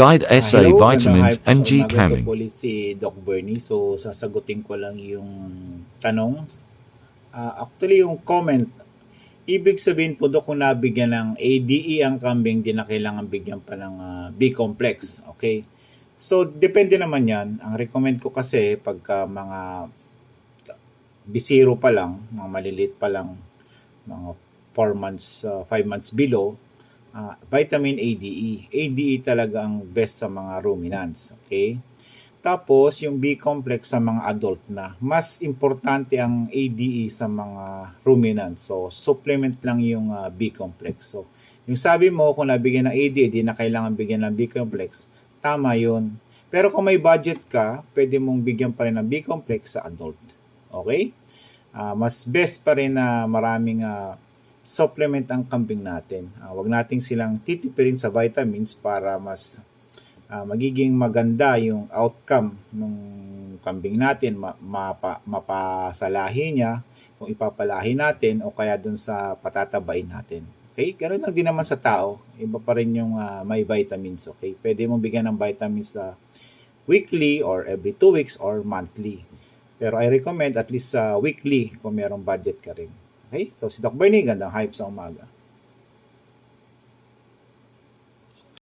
Guide Ah, SA hello, Vitamins and G. Caring. Ito ulit si Doc Bernie. So, sasagutin ko lang yung tanong. Ah, actually, yung comment, ibig sabihin po Doc, kung nabigyan ng ADE ang kambing, di na kailangan bigyan pa ng ah, B-complex. Okay? So, depende naman yan. Ang recommend ko kasi, pagka mga bisiro pa lang, mga maliliit pa lang, mga 4 months, 5 months below, ah, vitamin ADE. ADE talaga ang best sa mga ruminants. Okay? Tapos, yung B-complex sa mga adult na. Mas importante ang ADE sa mga ruminants. So, supplement lang yung ah, B-complex. So, yung sabi mo, kung nabigyan ng ADE, di na kailangan bigyan ng B-complex, tama yun. Pero kung may budget ka, pwede mong bigyan pa rin ng B-complex sa adult. Okay? Ah, mas best pa rin na maraming ah, supplement ang kambing natin. Ah, wag nating silang titipirin sa vitamins para mas ah, magiging maganda yung outcome ng kambing natin, ma- mapa, mapasalahi niya kung ipapalahi natin o kaya dun sa patatabain natin. Okay? Ganun lang din naman sa tao. Iba pa rin yung ah, may vitamins. Okay? Pwede mong bigyan ng vitamins sa weekly or every two weeks or monthly. Pero I recommend at least sa weekly kung merong budget ka rin. Okay? So si Doc Bernie, gandang hype sa umaga.